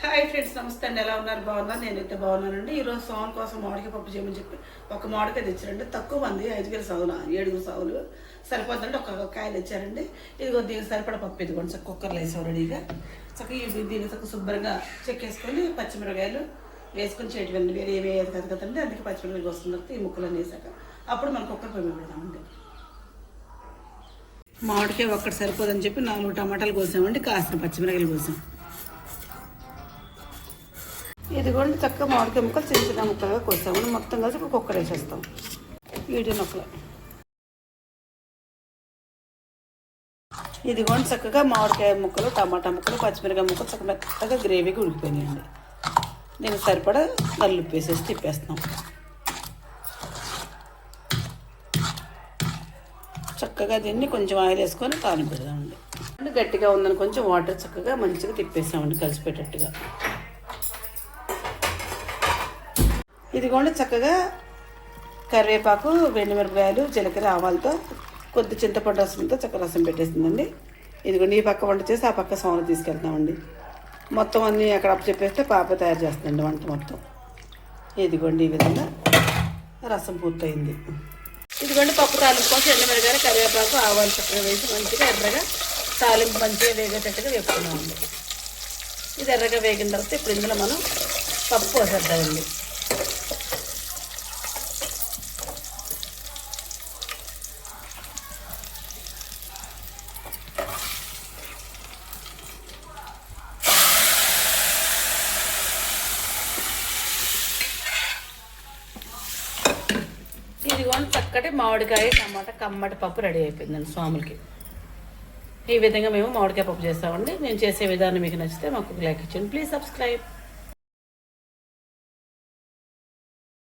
Hi friends నమస్తే అండి. ఎలా ఉన్నారు? బాగున్నారు? నేనైతే బాగున్నానండి. ఈరోజు సోన్ కోసం మామిడికాయ పప్పు చేయమని చెప్పి ఒక మామిడికాయ తెచ్చారండి. తక్కువ మంది ఐదు వేల సాగులు ఏడుగురు సాగులు సరిపోతుందంటే ఒక కాయలు తెచ్చారండి. ఇదిగో దీనికి సరిపడా పప్పు ఇదిగోండి. చక్క కుక్కర్లో వేసాం రెడీగా. చక్కగా దీన్ని చక్క శుభ్రంగా చెక్కేసుకొని పచ్చిమిరకాయలు వేసుకొని చేయటం వేరే ఏమి వేయదు కదా కదండి. అందుకే పచ్చిమిరకాయలు వస్తుంది ఈ ముక్కలన్నీ వేసాక అప్పుడు మనం కుక్కర్ పొయ్యి పెడదామండి మామిడికాయ ఒక్కటి సరిపోదని చెప్పి నాలుగు టమాటాలు కోసామండి. కాసిన పచ్చిమిరకాయలు కోసాం. ఇదిగోండి చక్కగా మామిడికాయ ముక్కలు చిన్న చిన్న ముక్కలుగా కోసాము మొత్తం కలిసి ఒక కుక్కర్ వేసేస్తాం. వీటి ముక్కలు ఇదిగోండి చక్కగా మామిడికాయ ముక్కలు టమాటా ముక్కలు పచ్చిమిరకాయ ముక్కలు చక్కగా మెత్తగా గ్రేవీకి ఉడికిపోయినాయండి. దీనికి సరిపడా కల్లుప్పు వేసేసి తిప్పేస్తాం చక్కగా దీన్ని కొంచెం ఆయిల్ వేసుకొని తాలింపు పెడదామండి అంటే గట్టిగా ఉందని కొంచెం వాటర్ చక్కగా మంచిగా తిప్పేసామండి కలిసిపెట్టేట్టుగా ఇదిగోండి చక్కగా కరివేపాకు మిరపకాయలు జీలకర్ర ఆవాలతో కొద్ది చింతపండు రసంతో చక్కగా రసం పెట్టేసిందండి. ఇదిగోండి ఈ పక్క వంట చేసి ఆ పక్క సోన తీసుకెళ్తామండి మొత్తం అన్నీ అక్కడ అప్పు చెప్పేస్తే పాప తయారు చేస్తుందండి వంట మొత్తం. ఇదిగోండి ఈ విధంగా రసం పూర్తయింది. ఇదిగోండి పప్పు తాలింపు కోసం ఎండుమిరగాయలు కరివేపాకు ఆవాలు చక్కగా వేసి మంచిగా ఎర్రగా తాలింపు మంచిగా వేగేటట్టుగా వేపుకున్నామండి. ఇది ఎర్రగా వేగిన తర్వాత ఇప్పుడు ఇందులో మనం పప్పు పోసేద్దామండి. ఇదిగోండి చక్కటి మామిడికాయ టమాటా కమ్మటి పప్పు రెడీ అయిపోయిందండి స్వాములకి. ఈ విధంగా మేము మామిడికాయ పప్పు చేస్తామండి. మేము చేసే విధానం మీకు నచ్చితే మాకు లైక్ ఇచ్చండి ప్లీజ్ సబ్స్క్రైబ్